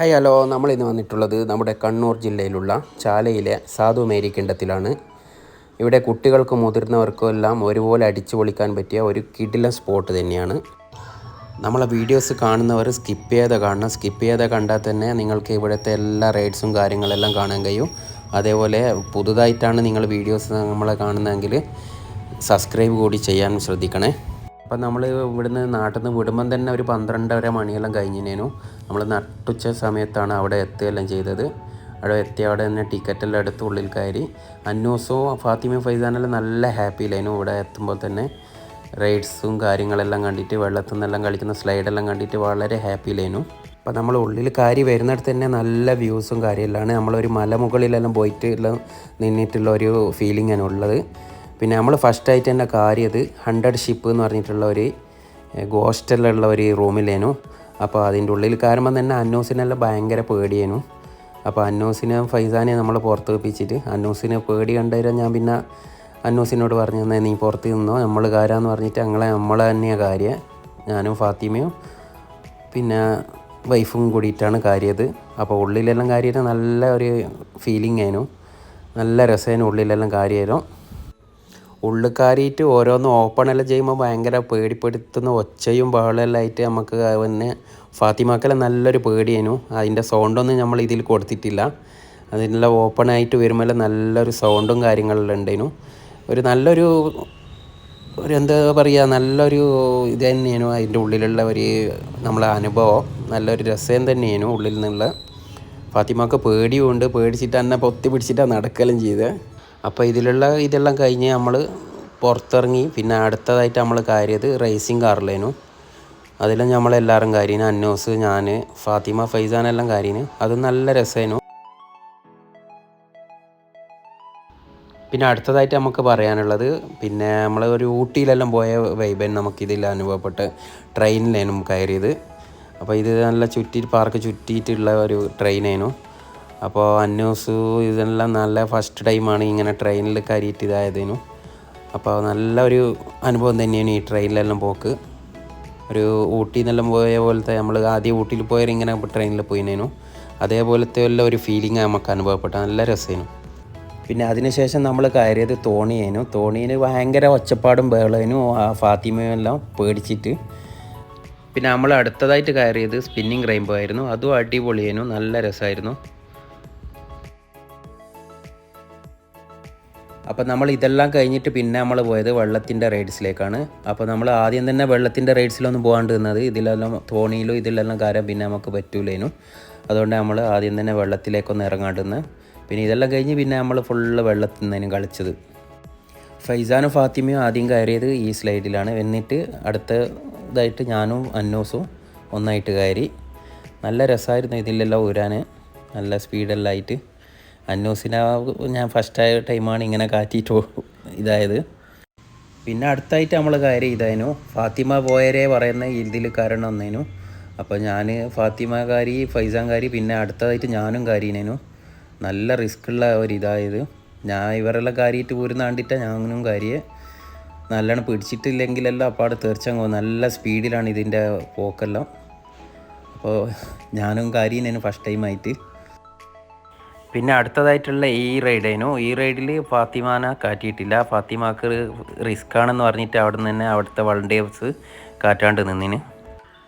Hi hello നമ്മൾ ഇന്ന് വന്നിട്ടുള്ളത് നമ്മുടെ കണ്ണൂർ ജില്ലയിലുള്ള ചാലയിലെ സാധു മേരി കിണ്ടത്തിലാണ് ഇവിടെ കുട്ടികൾക്കും മുതിർന്നവർക്കും എല്ലാം ഒരുപോലെ അടിച്ചു പൊളിക്കാൻ പറ്റിയ ഒരു കിടിലൻ സ്പോട്ട് തന്നെയാണ്. നമ്മളെ വീഡിയോസ് കാണുന്നവർ സ്കിപ്പ് ചെയ്ത് കാണണം. സ്കിപ്പ് ചെയ്ത് കണ്ടാൽ തന്നെ നിങ്ങൾക്ക് ഇവിടുത്തെ എല്ലാ റൈഡ്സും കാര്യങ്ങളെല്ലാം കാണാൻ കഴിയും. അതേപോലെ പുതുതായിട്ടാണ് നിങ്ങൾ വീഡിയോസ് നമ്മളെ കാണുന്നതെങ്കിൽ സബ്സ്ക്രൈബ് കൂടി ചെയ്യാൻ ശ്രദ്ധിക്കണേ. അപ്പം നമ്മൾ ഇവിടുന്ന് നാട്ടിൽ നിന്ന് വിടുമ്പം തന്നെ ഒരു പന്ത്രണ്ടര മണിയെല്ലാം കഴിഞ്ഞിനേനു. നമ്മൾ നട്ടുച്ച സമയത്താണ് അവിടെ എത്തുകയെല്ലാം ചെയ്തത്. അവിടെ എത്തി അവിടെ തന്നെ ടിക്കറ്റെല്ലാം എടുത്ത് ഉള്ളിൽ കയറി. അന്നൂസോ ഫാത്തിമയും ഫൈസാനെല്ലാം നല്ല ഹാപ്പിയിലായിരുന്നു ഇവിടെ എത്തുമ്പോൾ തന്നെ. റൈഡ്സും കാര്യങ്ങളെല്ലാം കണ്ടിട്ട് വെള്ളത്തിൽ നിന്നെല്ലാം കളിക്കുന്ന സ്ലൈഡെല്ലാം കണ്ടിട്ട് വളരെ ഹാപ്പിയിലായിരുന്നു അപ്പോൾ നമ്മൾ ഉള്ളിൽ കാര്യം വരുന്നിടത്ത് തന്നെ നല്ല വ്യൂസും കാര്യമെല്ലാം നമ്മളൊരു മലമുകളിലെല്ലാം പോയിട്ട് എല്ലാം നിന്നിട്ടുള്ള ഒരു ഫീലിംഗ് ആണ് ഉള്ളത്. പിന്നെ നമ്മൾ ഫസ്റ്റായിട്ട് തന്നെ കാര്യത് ഹൺഡ്രഡ് ഷിപ്പ് എന്ന് പറഞ്ഞിട്ടുള്ള ഒരു ഗോസ്റ്റലുള്ള ഒരു റൂമിലേനു അപ്പോൾ അതിന്റെ ഉള്ളിൽ കയറുമ്പോൾ തന്നെ അന്നൂസിനെല്ലാം ഭയങ്കര പേടിയേനു. അപ്പോൾ അന്നൂസിനെ ഫൈസാനെ നമ്മൾ പുറത്ത് വെപ്പിച്ചിട്ട് അന്നോസിനെ പേടി കണ്ടുതരാൻ ഞാൻ പിന്നെ അന്നോസിനോട് പറഞ്ഞു തന്നെ നീ പുറത്ത് നിന്നോ? നമ്മൾ കാരാന്ന് പറഞ്ഞിട്ട് അങ്ങളെ നമ്മൾ തന്നെയാണ് കാര്യം. ഞാനും ഫാത്തിമയും പിന്നെ വൈഫും കൂടിയിട്ടാണ് കാര്യത്. അപ്പോൾ ഉള്ളിലെല്ലാം കാര്യമായിട്ട് നല്ല ഒരു ഫീലിംഗ് ആയിരുന്നു നല്ല രസമായിരുന്നു ഉള്ളിലെല്ലാം കാര്യമായിരുന്നു ഉള്ളിൽ കയറിയിട്ട് ഓരോന്ന് ഓപ്പൺ എല്ലാം ചെയ്യുമ്പോൾ ഭയങ്കര പേടിപ്പെടുത്തുന്ന ഒച്ചയും ബഹളമെല്ലാം ആയിട്ട് നമുക്ക് പിന്നെ ഫാത്തിമാക്കെല്ലാം നല്ലൊരു പേടിയേനു. അതിന്റെ സൗണ്ടൊന്നും നമ്മൾ ഇതിൽ കൊടുത്തിട്ടില്ല. അതിനെല്ലാം ഓപ്പൺ ആയിട്ട് വരുമ്പോൾ നല്ലൊരു സൗണ്ടും കാര്യങ്ങളെല്ലാം ഉണ്ടായിരുന്നു ഒരു നല്ലൊരു ഒരു എന്താ പറയുക നല്ലൊരു ഇത് തന്നെയാണ് അതിന്റെ ഉള്ളിലുള്ള ഒരു നമ്മളെ അനുഭവം. നല്ലൊരു രസം തന്നെയാണ് ഉള്ളിൽ നിന്നുള്ള. ഫാത്തിമാക്ക് പേടിയുണ്ട്. പേടിച്ചിട്ട് തന്നെ പൊത്തി പിടിച്ചിട്ടാണ് നടക്കലും ചെയ്തത് അപ്പോൾ ഇതിലുള്ള ഇതെല്ലാം കഴിഞ്ഞ് നമ്മൾ പുറത്തിറങ്ങി പിന്നെ അടുത്തതായിട്ട് നമ്മൾ കയറിയത് റേസിംഗ് കാറിലേനു അതിലും നമ്മളെല്ലാവരും കാര്യന് അന്നോസ് ഞാൻ ഫാത്തിമ ഫൈസാൻ എല്ലാം കാര്യന്. അത് നല്ല രസമായിരുന്നു പിന്നെ അടുത്തതായിട്ട് നമുക്ക് പറയാനുള്ളത് പിന്നെ നമ്മൾ ഒരു ഊട്ടിയിലെല്ലാം പോയ വൈബൻ നമുക്കിതിൽ അനുഭവപ്പെട്ട് ട്രെയിനിലേനും കയറിയത്. അപ്പോൾ ഇത് നല്ല ചുറ്റി പാർക്ക് ചുറ്റിയിട്ടുള്ള ഒരു ട്രെയിനേനു അപ്പോൾ അന്യൂസ് ഇതെല്ലാം നല്ല ഫസ്റ്റ് ടൈമാണ് ഇങ്ങനെ ട്രെയിനിൽ കയറിയിട്ട് ഇതായതിനു അപ്പോൾ നല്ലൊരു അനുഭവം തന്നെയാണ് ഈ ട്രെയിനിലെല്ലാം പോക്ക്. ഒരു ഊട്ടിയിൽ നിന്നെല്ലാം പോയ പോലത്തെ നമ്മൾ ആദ്യം ഊട്ടിയിൽ പോയാൽ ഇങ്ങനെ ട്രെയിനിൽ പോയിനേനു. അതേപോലത്തെ എല്ലാം ഒരു ഫീലിംഗ് നമുക്ക് അനുഭവപ്പെട്ട നല്ല രസമായിരുന്നു പിന്നെ അതിനുശേഷം നമ്മൾ കയറിയത് തോണിയേനു. തോണീന് ഭയങ്കര ഒച്ചപ്പാടും ബഹളേനു. ആ ഫാത്തിമയും എല്ലാം പേടിച്ചിട്ട്. പിന്നെ നമ്മൾ അടുത്തതായിട്ട് കയറിയത് സ്പിന്നിങ് റെയിൻബോ ആയിരുന്നു. അതും അടിപൊളിയേനു. നല്ല രസമായിരുന്നു. അപ്പോൾ നമ്മൾ ഇതെല്ലാം കഴിഞ്ഞിട്ട് പിന്നെ നമ്മൾ പോയത് വെള്ളത്തിന്റെ റൈഡ്സിലേക്കാണ് അപ്പോൾ നമ്മൾ ആദ്യം തന്നെ വെള്ളത്തിന്റെ റൈഡ്സിലൊന്നും പോകാണ്ട് നിന്നത്. ഇതിലെല്ലാം തോണിയിലും ഇതിലെല്ലാം കാര്യം പിന്നെ നമുക്ക് പറ്റൂലേനു. അതുകൊണ്ട് നമ്മൾ ആദ്യം തന്നെ വെള്ളത്തിലേക്കൊന്ന് ഇറങ്ങാണ്ടിന്ന് പിന്നെ ഇതെല്ലാം കഴിഞ്ഞ് പിന്നെ നമ്മൾ ഫുള്ള് വെള്ളത്തിൽ നിന്നതിനും കളിച്ചത്. ഫൈസാനും ഫാത്തിമയും ആദ്യം കയറിയത് ഈ സ്ലൈഡിലാണ് എന്നിട്ട് അടുത്ത ഇതായിട്ട് ഞാനും അന്നൂസും ഒന്നായിട്ട് കയറി. നല്ല രസമായിരുന്നു ഇതിലെല്ലാം ഊരാൻ. നല്ല സ്പീഡെല്ലാം ആയിട്ട്. അന്നൂസിനെ ഞാൻ ഫസ്റ്റ് ആയ ടൈമാണ് ഇങ്ങനെ കാറ്റിട്ട് ഇതായത്. പിന്നെ അടുത്തായിട്ട് നമ്മൾ കാര്യം ഇതായിരുന്നു. ഫാത്തിമ പോയരെ പറയുന്ന ഇതിൽ കാരണം ഒന്നേനു അപ്പോൾ ഞാൻ ഫാത്തിമ കാരി ഫൈസാൻ കാരി പിന്നെ അടുത്തതായിട്ട് ഞാനും കാരീനേനു. നല്ല റിസ്ക്കുള്ള ഒരു ഇതായത്. ഞാൻ ഇവരെല്ലാം കാര്യമായിട്ട് പോരുന്ന കണ്ടിട്ടാണ് ഞാനും കാര്യയെ നല്ലോണം പിടിച്ചിട്ടില്ലെങ്കിലെല്ലാം അപ്പാട് തീർച്ചയായും നല്ല സ്പീഡിലാണ് ഇതിന്റെ പോക്കെല്ലാം. അപ്പോൾ ഞാനും കാര്യം ഫസ്റ്റ് ടൈമായിട്ട് പിന്നെ അടുത്തതായിട്ടുള്ള ഈ റൈഡേനു ഈ റൈഡിൽ ഫാത്തിമാന കാറ്റിയിട്ടില്ല ഫാത്തിമാക്ക് റിസ്ക് ആണെന്ന് പറഞ്ഞിട്ട് അവിടെ നിന്ന് തന്നെ അവിടുത്തെ വളണ്ടിയേഴ്സ് കാറ്റാണ്ട് നിന്നിന്.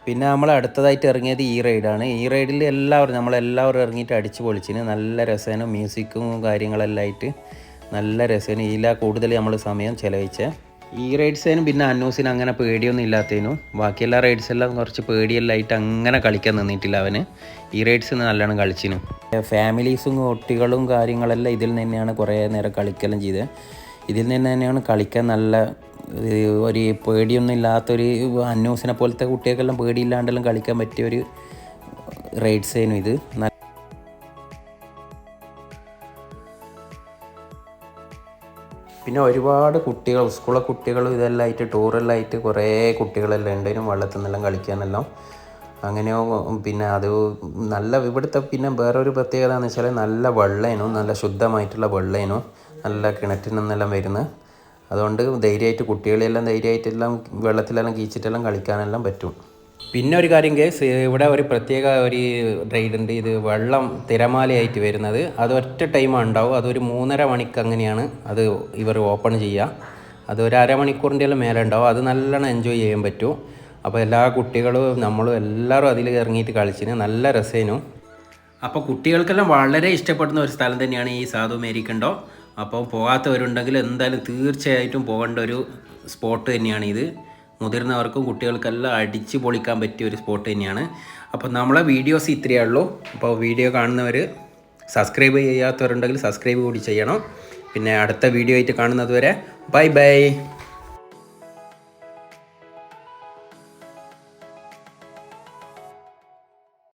പിന്നെ നമ്മൾ അടുത്തതായിട്ട് ഇറങ്ങിയത് ഈ റൈഡാണ്. ഈ റൈഡിൽ എല്ലാവരും നമ്മളെല്ലാവരും ഇറങ്ങിയിട്ട് അടിച്ച് പൊളിച്ചിന്. നല്ല രസേനും മ്യൂസിക്കും കാര്യങ്ങളെല്ലാം ആയിട്ട് നല്ല രസേനും. ഇല്ല കൂടുതൽ നമ്മൾ സമയം ചിലവഴിച്ചത് ഈ റൈഡ്സിനും പിന്നെ അന്നൂസിന് അങ്ങനെ പേടിയൊന്നും ഇല്ലാത്തതിനും ബാക്കിയെല്ലാ റൈഡ്സ് എല്ലാം കുറച്ച് പേടിയെല്ലാം ആയിട്ട് അങ്ങനെ കളിക്കാൻ നിന്നിട്ടില്ല അവന്. ഈ റൈഡ്സ് നല്ലോണം കളിച്ചിനു. ഫാമിലീസും കുട്ടികളും കാര്യങ്ങളെല്ലാം ഇതിൽ തന്നെയാണ് കുറേ നേരം കളിക്കെല്ലാം ചെയ്തത് ഇതിൽ നിന്ന് തന്നെയാണ് കളിക്കാൻ നല്ല ഒരു പേടിയൊന്നും ഇല്ലാത്തൊരു അന്നൂസിനെ പോലത്തെ കുട്ടികൾക്കെല്ലാം പേടിയില്ലാണ്ടെല്ലാം കളിക്കാൻ പറ്റിയ ഒരു റൈഡ്സേനു ഇത്. പിന്നെ ഒരുപാട് കുട്ടികൾ സ്കൂളിലെ കുട്ടികൾ ഇതെല്ലാം ആയിട്ട് ടൂറെല്ലാം ആയിട്ട് കുറേ കുട്ടികളെല്ലാം ഉണ്ടായിരുന്നു വെള്ളത്തിൽ നിന്നെല്ലാം കളിക്കാനെല്ലാം. അങ്ങനെ പിന്നെ അത് നല്ല ഇവിടുത്തെ പിന്നെ വേറൊരു പ്രത്യേകത എന്ന് വെച്ചാൽ നല്ല വെള്ളേനു നല്ല ശുദ്ധമായിട്ടുള്ള വെള്ളേനു. നല്ല കിണറ്റിൽ നിന്നെല്ലാം വരുന്നത് അതുകൊണ്ട് ധൈര്യമായിട്ട് കുട്ടികളെല്ലാം ധൈര്യമായിട്ടെല്ലാം വെള്ളത്തിലെല്ലാം കീച്ചിട്ടെല്ലാം കളിക്കാനെല്ലാം പറ്റും. പിന്നെ ഒരു കാര്യം കേസ് ഇവിടെ ഒരു പ്രത്യേക ഒരു റൈഡ് ഉണ്ട്. ഇത് വെള്ളം തിരമാലയായിട്ട് വരുന്നത്. അത് ഒറ്റ ടൈമാണ് ഉണ്ടാവും അതൊരു മൂന്നര മണിക്ക് അങ്ങനെയാണ് അത് ഇവർ ഓപ്പൺ ചെയ്യുക. അത് ഒരു അരമണിക്കൂറിന്റെ എല്ലാം മേലെ ഉണ്ടാവും. അത് നല്ലോണം എൻജോയ് ചെയ്യാൻ പറ്റും. അപ്പോൾ എല്ലാ കുട്ടികളും നമ്മളും എല്ലാവരും അതിൽ ഇറങ്ങിയിട്ട് കളിച്ചിന് നല്ല രസേനു. അപ്പോൾ കുട്ടികൾക്കെല്ലാം വളരെ ഇഷ്ടപ്പെടുന്ന ഒരു സ്ഥലം തന്നെയാണ് ഈ സാധു മേരിക്കണ്ടോ അപ്പോൾ പോകാത്തവരുണ്ടെങ്കിൽ എന്തായാലും തീർച്ചയായിട്ടും പോകേണ്ട ഒരു സ്പോട്ട് തന്നെയാണ് ഇത്. മുതിർന്നവർക്കും കുട്ടികൾക്കെല്ലാം അടിച്ച് പൊളിക്കാൻ പറ്റിയ ഒരു സ്പോട്ട് തന്നെയാണ്. അപ്പോൾ നമ്മളെ വീഡിയോസ് ഇത്രയേ ഉള്ളൂ. അപ്പോൾ വീഡിയോ കാണുന്നവർ സബ്സ്ക്രൈബ് ചെയ്യാത്തവരുണ്ടെങ്കിൽ സബ്സ്ക്രൈബ് കൂടി ചെയ്യണം. പിന്നെ അടുത്ത വീഡിയോ ആയിട്ട് കാണുന്നത് വരെ ബൈ ബൈ